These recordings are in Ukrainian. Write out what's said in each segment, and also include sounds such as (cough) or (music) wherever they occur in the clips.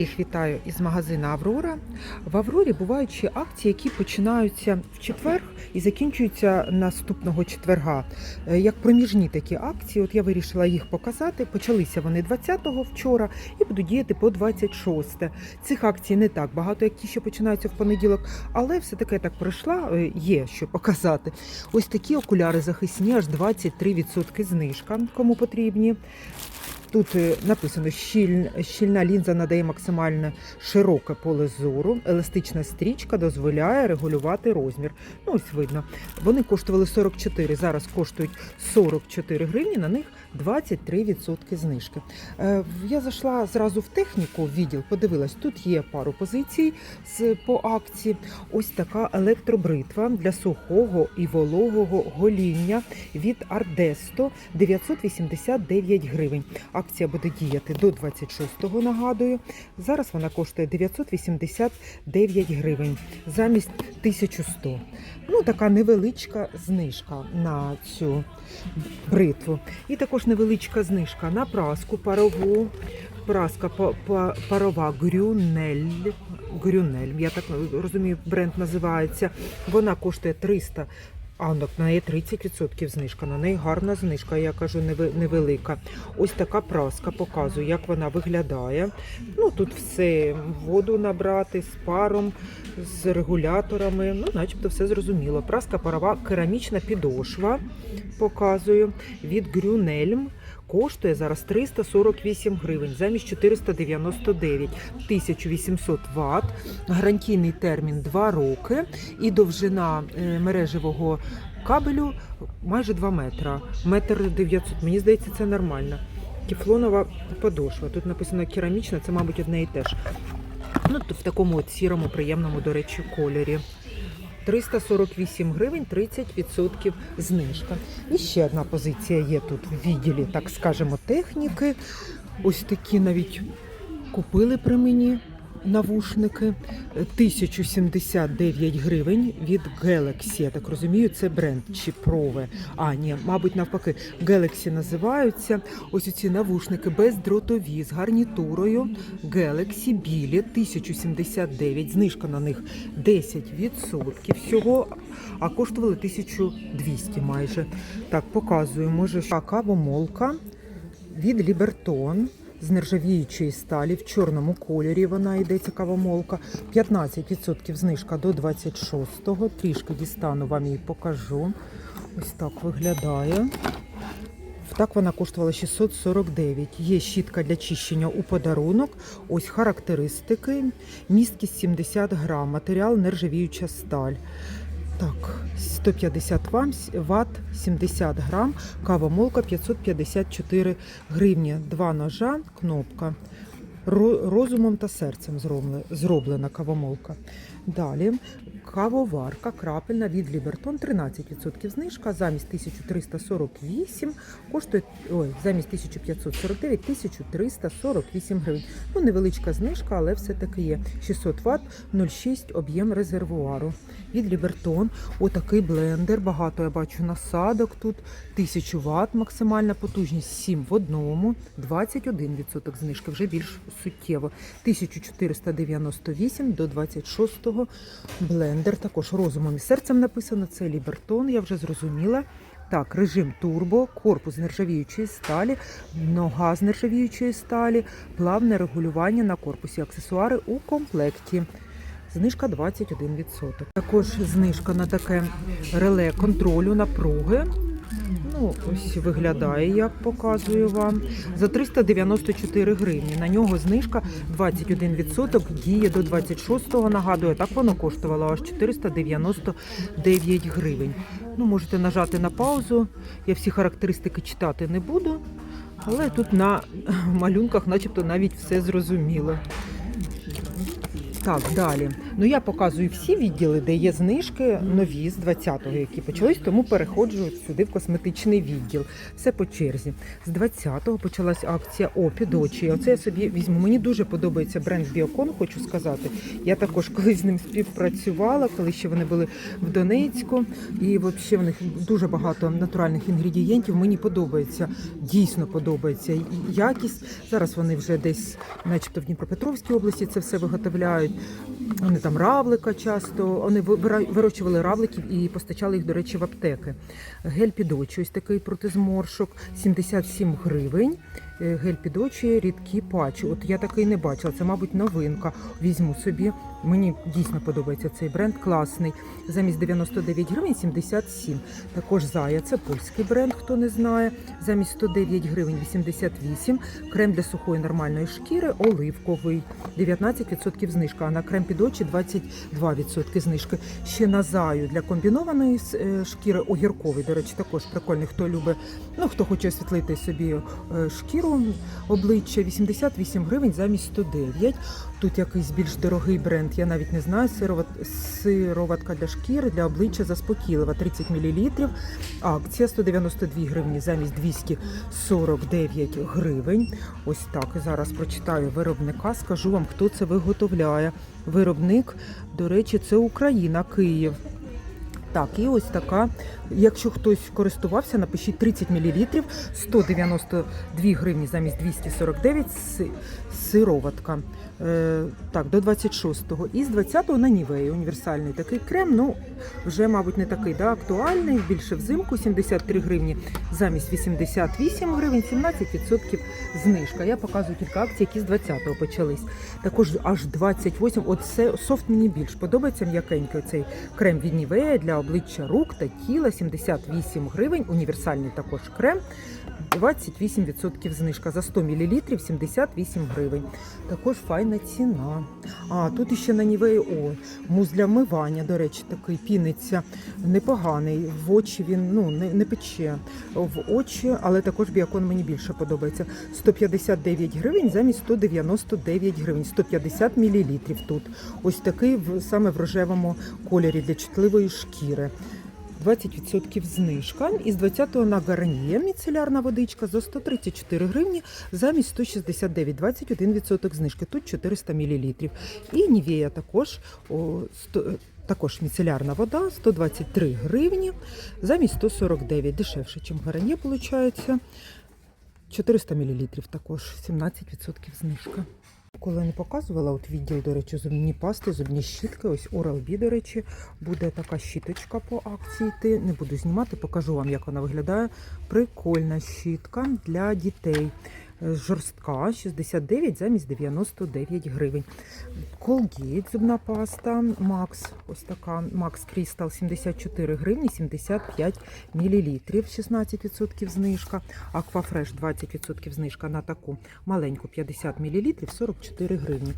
Їх вітаю із магазину Аврора. В Аврорі бувають ще акції, які починаються в четвер і закінчуються наступного четверга. Е, Як проміжні такі акції, от я вирішила їх показати. Почалися вони 20-го вчора і будуть діяти по 26. Цих акцій не так багато, як ті, що починаються в понеділок, але все таки так пройшла, е, є що показати. Ось такі окуляри захисні, аж 23% знижка, кому потрібні. Тут е, написано, щіль, щільна лінза надає максимально широке поле зору. Еластична стрічка дозволяє регулювати розмір. Ну, ось видно. Вони коштували 44, зараз коштують 44 гривні, на них 23% знижки. Е, Я зайшла зразу в техніку, відділ, подивилась, тут є пару позицій по акції. Ось така електробритва для сухого і вологого гоління від Ардесто 989 гривень. Акція буде діяти до 26-го, нагадую. Зараз вона коштує 989 гривень замість 1100. Ну, така невеличка знижка на цю бритву. І також невеличка знижка на праску парову. Праска па- па- парова Грюнель. Грюнель, я так розумію, бренд називається. Вона коштує 300 а на неї 30% знижка. На неї гарна знижка, я кажу, неве- невелика. Ось така праска показую, як вона виглядає. Ну тут все воду набрати з паром, з регуляторами. Ну, начебто, все зрозуміло. Праска парова керамічна підошва. Показую від Грюнельм. Коштує зараз 348 гривень замість 499, 1800 Вт, гарантійний термін 2 роки і довжина е, мережевого кабелю майже 2 метра, метр 900. Мені здається, це нормально. Тефлонова подошва. Тут написано керамічна, це, мабуть, одне і те ж. Ну, в такому от сірому, приємному, до речі, кольорі. 348 гривень, 30% знижка. І ще одна позиція є тут в відділі, так скажемо, техніки. Ось такі навіть купили при мені навушники. 1079 гривень від Galaxy. Я так розумію, це бренд чи Prove. А, ні, мабуть, навпаки, Galaxy називаються. Ось ці навушники бездротові з гарнітурою. Galaxy білі 1079. Знижка на них 10% всього, а коштували 1200 майже. Так, показую, може, кавомолка від Лібертон з нержавіючої сталі в чорному кольорі. Вона йде цікава молка. 15% знижка до 26-го. Трішки дістану, вам її покажу. Ось так виглядає. Так вона коштувала 649. Є щітка для чищення у подарунок. Ось характеристики. Місткість 70 грам. Матеріал нержавіюча сталь. Так, 150 вам- ватт, 70 грам, кавомолка 554 гривні, два ножа, кнопка. Розумом та серцем зробле- зроблена кавомолка. Далі кавоварка крапельна від Лібертон 13% знижка замість 1348 коштує ой, замість 1549 1348 гривень. Ну, невеличка знижка, але все-таки є 600 Вт, 0,6 об'єм резервуару. Від Лібертон отакий блендер. Багато я бачу насадок тут. 1000 Вт максимальна потужність 7 в одному, 21% знижки, вже більш суттєво. 1498 до 26-го блендер. Також розумом і серцем написано. Це Лібертон, я вже зрозуміла. Так, режим турбо, корпус нержавіючої сталі, нога з нержавіючої сталі, плавне регулювання на корпусі, аксесуари у комплекті. Знижка 21%. Також знижка на таке реле контролю напруги. Ну, ось виглядає, як показую вам. За 394 гривні. На нього знижка 21%, діє до 26-го, нагадую, так воно коштувало аж 499 гривень. Ну, можете нажати на паузу. Я всі характеристики читати не буду, але тут на (laughs) малюнках начебто навіть все зрозуміло. Так, далі. Ну я показую всі відділи, де є знижки нові з 20-го, які почались, тому переходжу сюди в косметичний відділ. Все по черзі. З 20-го почалась акція Опі Дочі. Оце я собі візьму. Мені дуже подобається бренд Біокон, хочу сказати. Я також колись з ним співпрацювала, коли ще вони були в Донецьку. І взагалі в них дуже багато натуральних інгредієнтів. Мені подобається, дійсно подобається якість. Зараз вони вже десь, начебто в Дніпропетровській області, це все виготовляють. Вони там равлика часто. Вони вирощували равликів і постачали їх, до речі, в аптеки. Гель під очі, ось такий проти зморшок, 77 гривень. Е, Гель під очі, рідкі патчі. От я такий не бачила. Це, мабуть, новинка. Візьму собі. Мені дійсно подобається цей бренд, класний. Замість 99 гривень 77. Також Зая, це польський бренд, хто не знає. Замість 109 гривень 88. Крем для сухої нормальної шкіри оливковий. 19% знижка, а на крем під очі 22% знижки. Ще на Заю для комбінованої е, шкіри огірковий. До речі, також прикольний, хто любить, ну хто хоче освітлити собі е, шкіру обличчя. 88 гривень замість 109. Тут якийсь більш дорогий бренд, я навіть не знаю. Сироват- Сироватка для шкіри для обличчя заспокійлива 30 мл. Акція 192 гривні замість 249 гривень. Ось так. Зараз прочитаю виробника. Скажу вам, хто це виготовляє. Виробник, до речі, це Україна, Київ. Так, і ось така. Якщо хтось користувався, напишіть 30 мл, 192 гривні замість 249 си- сироватка. Е, так, до 26-го. І з 20-го на Нівеї універсальний такий крем. Ну, вже, мабуть, не такий да, актуальний, більше взимку 73 гривні замість 88 гривень, 17% знижка. Я показую кілька акцій, які з 20-го почались. Також аж 28. От це софт мені більш подобається м'якенький цей крем від Нівея для обличчя рук та тіла 78 гривень. Універсальний також крем. 28% знижка за 100 мл 78 гривень. Також файна ціна. А тут іще на Нівеї о, мус для вмивання, до речі, такий піниться непоганий. В очі він ну не, не пече в очі, але також біакон мені більше подобається. 159 гривень замість 199 гривень, 150 мл тут. Ось такий саме в рожевому кольорі для чутливої шкіри. 20% знижка. Із 20-го на гарніє міцелярна водичка за 134 гривні замість 169, 21% знижки. Тут 400 мл. І Нівея також, о, 100, також міцелярна вода 123 гривні замість 149. Дешевше, ніж гарніє, виходить. 400 мл також, 17% знижка. Коли не показувала, от відділ, до речі, зубні пасти, зубні щітки, ось Oral-B, до речі, буде така щіточка по акції йти. Не буду знімати, покажу вам, як вона виглядає. Прикольна щітка для дітей. Жорстка 69 замість 99 гривень. Colgate зубна паста Max, ось така Max Crystal 74 гривні 75 мл, 16% знижка. Aquafresh 20% знижка на таку маленьку 50 мл 44 гривні.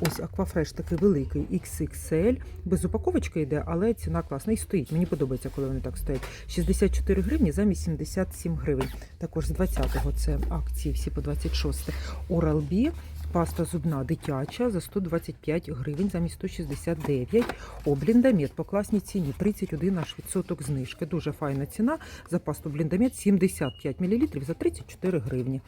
Ось Aquafresh такий великий XXL, без упаковочки йде, але ціна класна і стоїть. Мені подобається, коли вони так стоять. 64 гривні замість 77 гривень. Також з 20-го це акції всі по 26. Oral-B Паста зубна дитяча за 125 гривень замість 169. Обліндамет бліндамет по класній ціні 31 аж відсоток знижки. Дуже файна ціна за пасту бліндамет 75 мл за 34 гривні.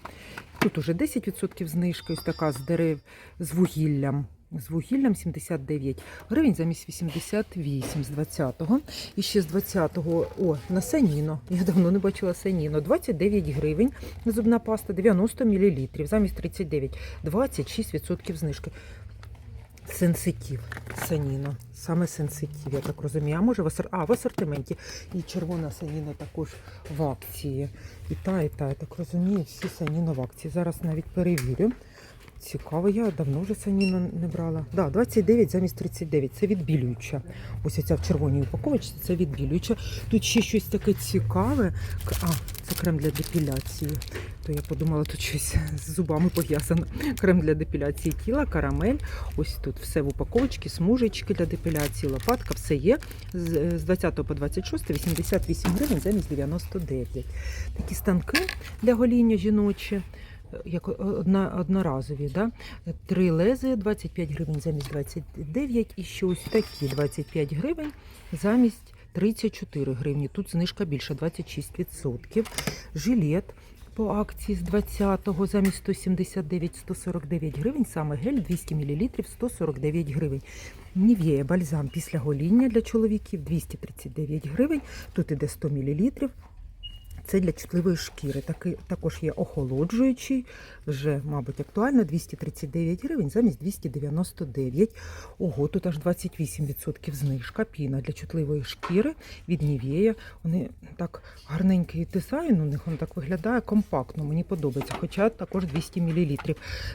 Тут уже 10% знижки, ось така з дерев з вугіллям. З вугіллям 79 гривень замість 88 з 20-го. І ще з 20-го, о, на саніно. Я давно не бачила саніно. 29 гривень зубна паста, 90 мл замість 39, 26% знижки. Сенситив саніно. Саме сенситив, я так розумію. А може в, асор... а, в асортименті. І червона саніна також в акції. І та, і та, я так розумію, всі саніно в акції. Зараз навіть перевірю. Цікаво, я давно вже саніно не брала. Да, 29 замість 39. Це відбілююча. Ось ця в червоній упаковочці, це відбілююча. Тут ще щось таке цікаве. А, це крем для депіляції. То я подумала, тут щось з зубами пов'язано. Крем для депіляції тіла, карамель. Ось тут все в упаковочці, смужечки для депіляції, лопатка, все є. З 20 по 26 88 гривень замість 99. Такі станки для гоління жіночі. Як одна, одноразові. Да? Три лези 25 гривень замість 29 і ще ось такі 25 гривень замість 34 гривні. Тут знижка більше 26%. Жилет по акції з 20-го замість 179-149 гривень, саме гель 200 мл 149 гривень. Нів'є бальзам після гоління для чоловіків 239 гривень. Тут іде 100 мл. Це для чутливої шкіри. Такий, також є охолоджуючий, вже, мабуть, актуально 239 гривень замість 299. Ого, тут аж 28% знижка. Піна для чутливої шкіри від Нівея. Вони так гарненький дизайн, у них він так виглядає компактно. Мені подобається. Хоча також 200 мл.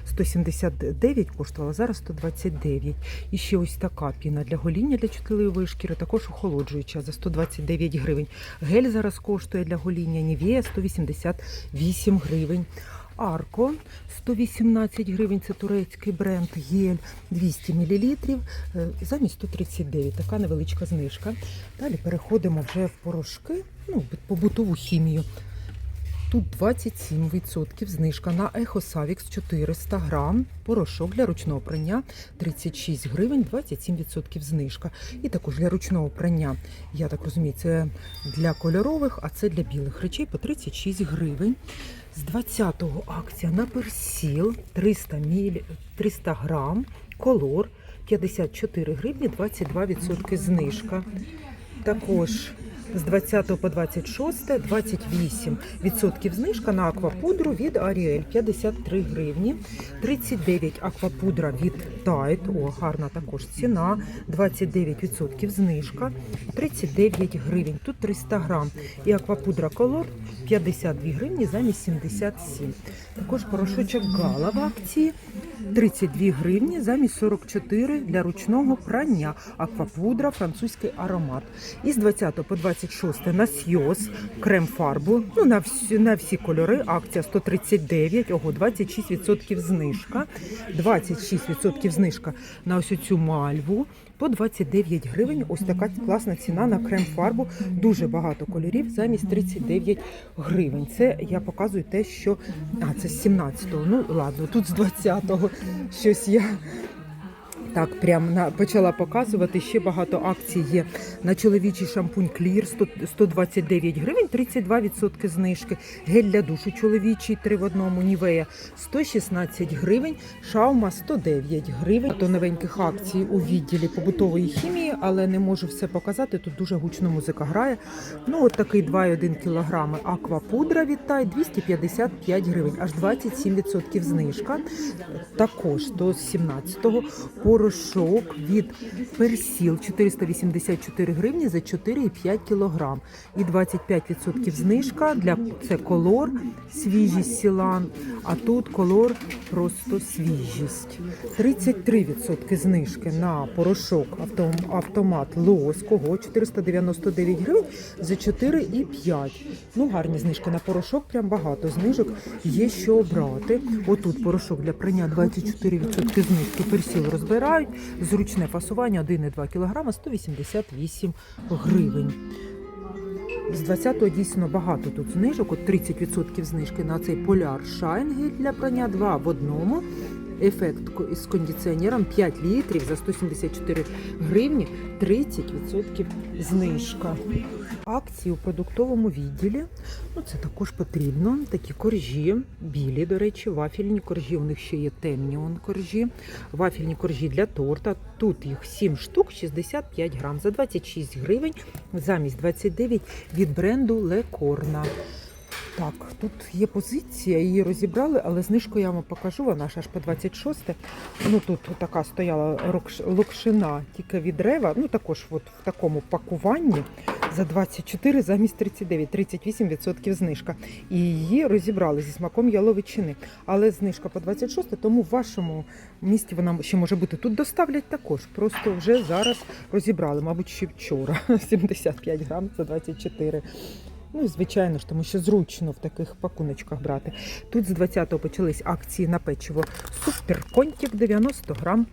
179 коштувала, зараз 129. І ще ось така піна для гоління для чутливої шкіри, також охолоджуюча за 129 гривень. Гель зараз коштує для гоління Нівея 188 гривень. Арко 118 гривень, це турецький бренд гель 200 мл, е, замість 139, така невеличка знижка. Далі переходимо вже в порошки, ну, побутову хімію. Тут 27% знижка на Ехосавікс 400 грам, порошок для ручного прання 36 гривень, 27% знижка. І також для ручного прання, я так розумію, це для кольорових, а це для білих речей по 36 гривень. З 20-го акція на персіл 300, мл, 300 грам, колор 54 гривні, 22% знижка. Також з 20 по 26 28% знижка на аквапудру від Ariel 53 гривні, 39 аквапудра від Tide, о, гарна також ціна, 29% знижка, 39 гривень, тут 300 грам. І аквапудра Color 52 гривні замість 77. Також порошочок Гала в акції 32 гривні замість 44 для ручного прання. Аквапудра, французький аромат. Із 20 по 26 на Сйоз, крем фарбу. Ну, на всі, на всі кольори. Акція 139, ого, 26% знижка. 26% знижка на ось цю мальву. По 29 гривень. Ось така класна ціна на крем фарбу. Дуже багато кольорів замість 39 гривень. Це я показую те, що. А, це з 17-го. Ну ладно, тут з 20-го щось я. Так, прям почала показувати. Ще багато акцій є на чоловічий шампунь Клір 129 гривень, 32% знижки. Гель для душу чоловічий 3 в одному Нівея 116 гривень, Шаума 109 гривень. То новеньких акцій у відділі побутової хімії, але не можу все показати. Тут дуже гучно музика грає. Ну, от такий 2,1 кг аквапудра від Тай 255 гривень, аж 27% знижка. Також до 17-го порошок від Персіл 484 гривні за 4,5 кг. І 25% знижка для це колор, свіжість сілан, а тут колор просто свіжість. 33% знижки на порошок автом- автомат Лос, кого 499 гривень за 4,5. Ну, гарні знижки на порошок, прям багато знижок. Є що обрати. Отут порошок для прання 24% знижки. Персіл розбирають. Зручне фасування 1,2 кг 188 гривень. З 20-го дійсно багато тут знижок, от 30% знижки на цей поляр шайнгель для прання 2 в одному. Ефект ко- з кондиціонером 5 літрів за 174 гривні, 30% знижка. Акції у продуктовому відділі. Ну, це також потрібно. Такі коржі, білі, до речі, вафельні коржі. У них ще є темні коржі. Вафельні коржі для торта. Тут їх 7 штук, 65 грам за 26 гривень, замість 29 від бренду Лекорна. Так, тут є позиція, її розібрали, але знижку я вам покажу, вона ж аж по 26. Ну тут така стояла локшина тільки від рева, ну також от в такому пакуванні за 24 замість 39, 38% знижка. І її розібрали зі смаком яловичини. Але знижка по 26, тому в вашому місті вона ще може бути. Тут доставлять також. Просто вже зараз розібрали, мабуть, ще вчора. (laughs) 75 грам за 24. Ну, і звичайно ж, тому що зручно в таких пакуночках брати. Тут з 20-го почались акції на печиво Суперконтік 90 грам.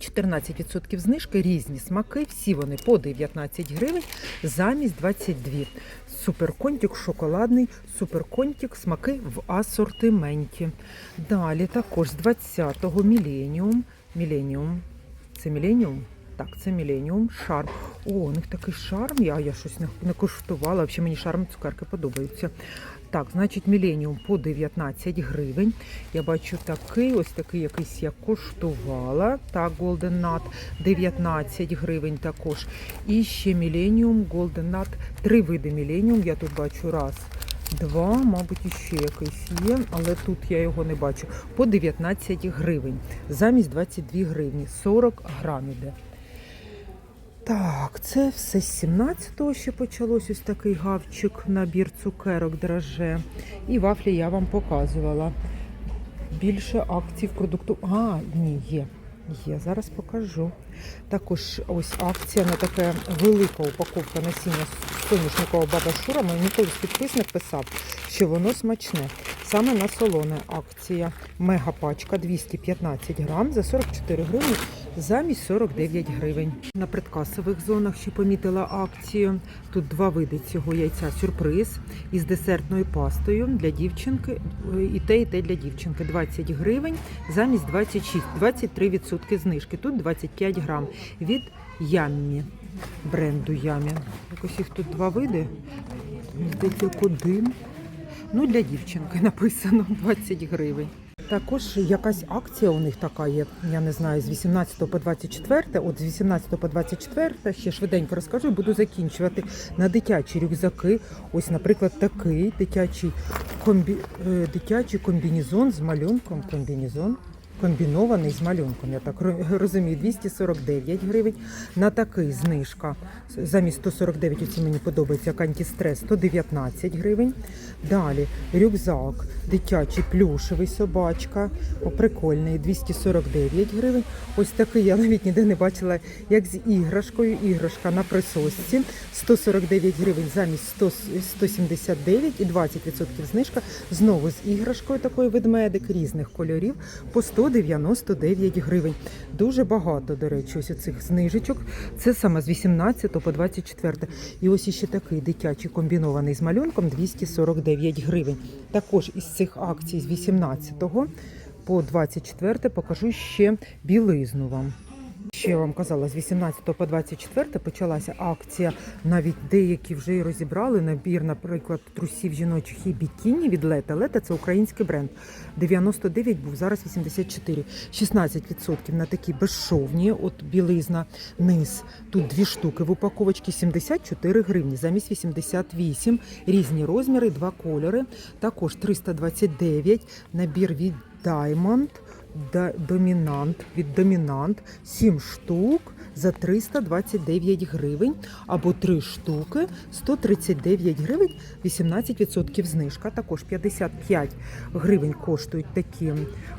14% знижки, різні смаки, всі вони по 19 гривень, замість 22. суперконтік шоколадний, суперконтік смаки в асортименті. Далі також з 20-го міленіум. Міленіум. Це міленіум? Так, це міленіум, шарм. О, у них такий шарм, я, я щось не, не коштувала. Взагалі мені шарм цукерки подобаються. Так, значить, міленіум по 19 гривень. Я бачу такий, ось такий якийсь я коштувала. Так, Golden Nut 19 гривень також. І ще міленіум, Golden Nut. Три види міленіум. Я тут бачу раз. Два, мабуть, іще якийсь є, але тут я його не бачу. По 19 гривень. Замість 22 гривні. 40 грам іде. Так, це все з 17-го ще почалось ось такий гавчик, набір цукерок драже. І вафлі я вам показувала. Більше акцій продукту. А, ні, є. Є, зараз покажу. Також ось акція на така велика упаковка насіння соняшникового баба Шура. Мені колись підписник писав, що воно смачне. Саме на солоне акція. Мега пачка 215 грам за 44 гривні замість 49 гривень. На предкасових зонах ще помітила акцію. Тут два види цього яйця сюрприз із десертною пастою для дівчинки. е, І те, і те для дівчинки. 20 гривень замість 26, 23% знижки. Тут 25 грам від Яммі, бренду Яммі. Якось їх тут два види. Здається, один. Ну, для дівчинки написано (laughs) 20 гривень. Також якась акція у них така є, я не знаю, з 18 по 24, от з 18 по 24, ще швиденько розкажу, буду закінчувати на дитячі рюкзаки. Ось, наприклад, такий дитячий, комбі... е, дитячий комбінезон з малюнком. Комбінезон. Комбінований з малюнком, я так розумію, 249 гривень. На такий знижка замість 149, оці мені подобається як антистрес, 119 гривень. Далі рюкзак дитячий плюшевий собачка, о, прикольний, 249 гривень. Ось такий я навіть ніде не бачила, як з іграшкою. Іграшка на присосці 149 гривень замість 100, 179 і 20% знижка. Знову з іграшкою такою ведмедик різних кольорів по 199 гривень. Дуже багато, до речі, ось цих знижечок. Це саме з 18 по 24. І ось іще такий дитячий комбінований з малюнком 249 гривень. Також із цих акцій з 18 по 24 покажу ще білизну вам. Ще я вам казала, з 18 по 24 почалася акція. Навіть деякі вже і розібрали набір, наприклад, трусів жіночих і бікіні від Лета. Лета це український бренд. 99 був, зараз 84. 16% на такі безшовні, от білизна, низ. Тут дві штуки в упаковочці 74 гривні, замість 88. Різні розміри, два кольори. Також 329 набір від Diamond. Домінант від Домінант 7 штук за 329 гривень або 3 штуки 139 гривень, 18% знижка. Також 55 гривень коштують такі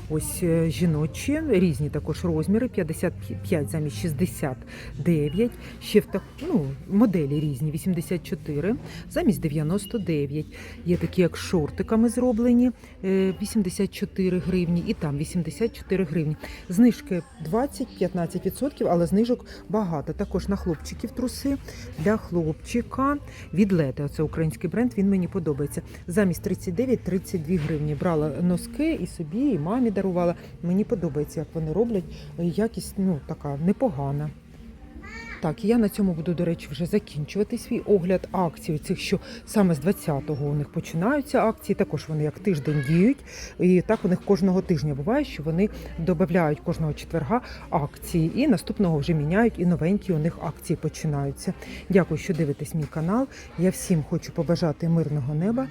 ось е, жіночі, різні також розміри, 55 замість 69. Ще в так, ну, моделі різні, 84 замість 99. Є такі, як шортиками зроблені, е, 84 гривні і там 84 гривні. Знижки 20-15%, але знижок багато. Також на хлопчиків труси для хлопчика від Лети. Оце український бренд, він мені подобається. Замість 39-32 гривні. Брала носки і собі, і мамі дарувала. Мені подобається, як вони роблять. Якість ну, така непогана. Так, я на цьому буду, до речі, вже закінчувати свій огляд акцій, цих, що саме з 20-го у них починаються акції. Також вони як тиждень діють. І так у них кожного тижня буває, що вони додають кожного четверга акції. І наступного вже міняють, і новенькі у них акції починаються. Дякую, що дивитесь мій канал. Я всім хочу побажати мирного неба.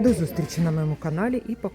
До зустрічі на моєму каналі і пока.